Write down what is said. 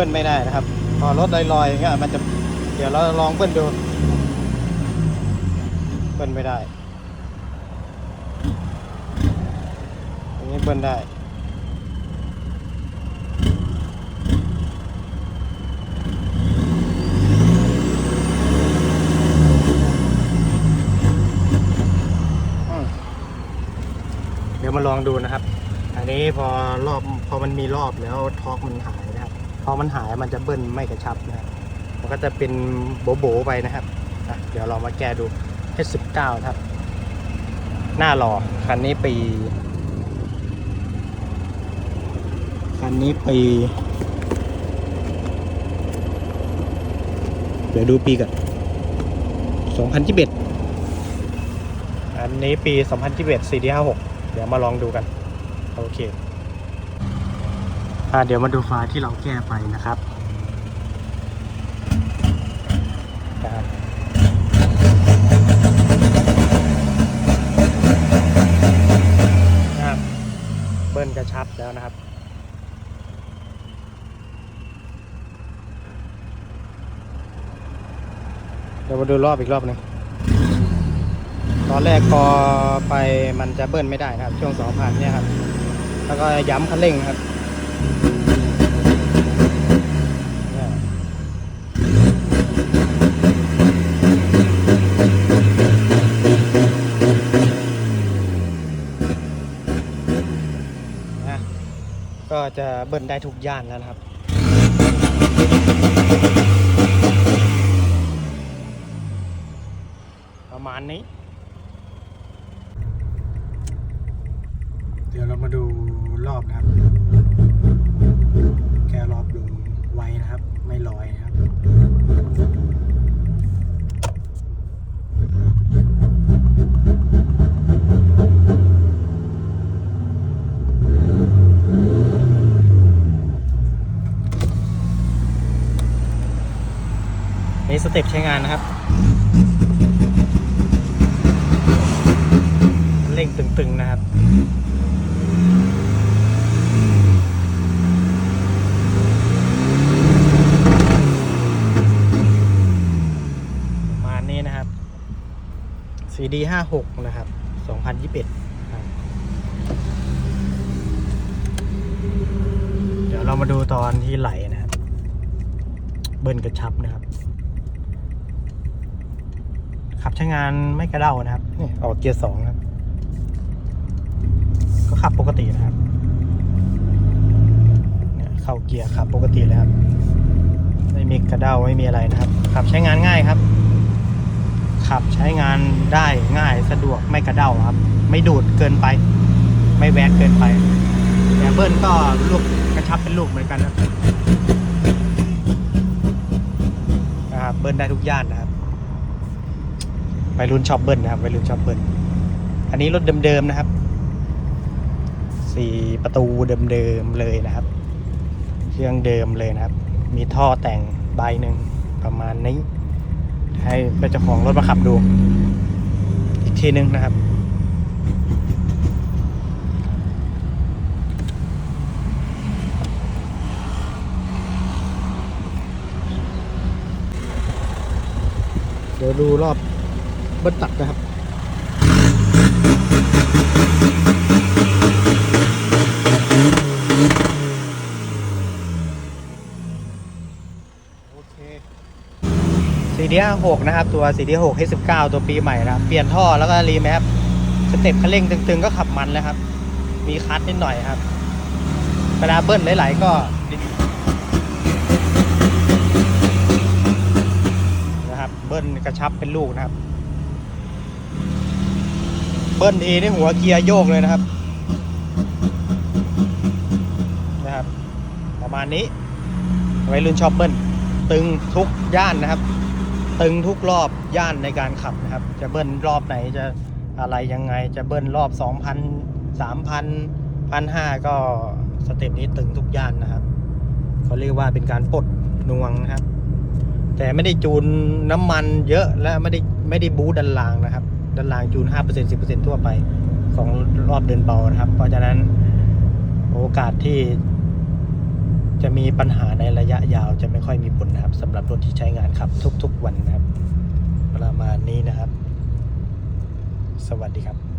บิ้ลไม่ได้นะครับ พอรถลอยๆอย่างเงี้ยมันจะเดี๋ยวเราลองเบิ้ลดู เบิ้ลไม่ได้อันนี้เบิ้ลได้มเดี๋ยวมาลองดูนะครับ อันนี้พอรอบพอมันมีรอบแล้วทอกมันหาย พอมันหายมันจะเบิ้ลไม่กระชับนะครับมันก็จะเป็นโบโบๆไปนะครับอะเดี๋ยวเรามาแก้ดู H19 ครับ หน้ารอคันนี้ปี คันนี้ปี เดี๋ยวดูปีก่อน2021อันนี้ปี 2021 4 5 6 เดี๋ยวมาลองดูกัน โอเค เดี๋ยวมาดูฟล์ที่เราแก้ไปนะครับนะครับนะครับเบิ้ลกระชับแล้วนะครับเดี๋ยวมาดูรอบอีกรอบหนึง ตอนแรกพอไปมันจะเบิ้ลไม่ได้นะครับ ช่วงสองพันเนี่ยครับ แล้วก็ย้ำคันเร่งครับ ก็จะเบิ้ลได้ทุกย่านแล้วนะครับ ประมาณนี้ เดี๋ยวเรามาดูรอบนะครับ แกรอบดูไวนะครับ ไม่ลอยนะครับ นี่ สเต็ปใช้งานนะครับ เร่งตึงๆนะครับมาณนี้นะครับ CD 56 นะครับ 2021ครับเดี๋ยวเรามาดูตอนที่ไหลนะครับ เบิ้ลกระชับนะครับ ขับใช้งานไม่กระเด้านะครับนี่ออกเกียร์สองครับ ก็ขับปกตินะครับเนี่ยเข้าเกียร์ขับปกติเลยครับ ไม่มีกระเด้าไม่มีอะไรนะครับ ขับใช้งานง่ายครับ ขับใช้งานได้ง่ายสะดวกไม่กระเด้าครับ ไม่ดูดเกินไป ไม่แวกเกินไปแต่เบิ้ลก็ลูกกระชับเป็นลูกเหมือนกันนะครับเบิ้ลได้ทุกย่านนะครับ ไปรุ่นชอบเบิ้ลนะครับไปรุ่นชอบเบิ้ลอันนี้รถเดิมๆนะครับสี่ประตูเดิมๆเลยนะครับ เครื่องเดิมเลยนะครับ มีท่อแต่งใบหนึ่งประมาณนี้ ให้เจ้าของรถมาขับดู อีกทีนึงนะครับเดี๋ยวดูรอบ เบิ้ลตัดนะครับโอเค CD 6นะครับ ตัว CD 6 H19 ตัวปีใหม่นะครับ เปลี่ยนท่อแล้วก็รีแมปสเต็ปคันเร่งตึงๆ ก็ขับมันแล้วครับ มีคัดนิดหน่อยครับเวลาเบิ้ลไหลๆก็นะครับ เบิ้ลกระชับเป็นลูกนะครับ เบิ้ลทีนี่หัวเกียร์โยกเลยนะครับ นะครับ ประมาณนี้วัยรุ่นชอบเบิ้ลตึงทุกย่านนะครับ ตึงทุกรอบย่านในการขับนะครับ จะเบิ้ลรอบไหนจะอะไรยังไง จะเบิ้ลรอบ 2,000 3,000 1,500ก็สเต็ปนี้ตึงทุกย่านนะครับเขาเรียกว่าเป็นการปลดนวงนะครับ แต่ไม่ได้จูนน้ำมันเยอะและไม่ได้ไม่ได้บูดันลางนะครับ ดันลางจูน 5% 10%ทั่วไปของรอบเดินเบานะครับ เพราะฉะนั้นโอกาสที่จะมีปัญหาในระยะยาวจะไม่ค่อยมีผลนะครับสำหรับรถที่ใช้งานขับ ทุก ๆ วันนะครับ ประมาณนี้นะครับ สวัสดีครับ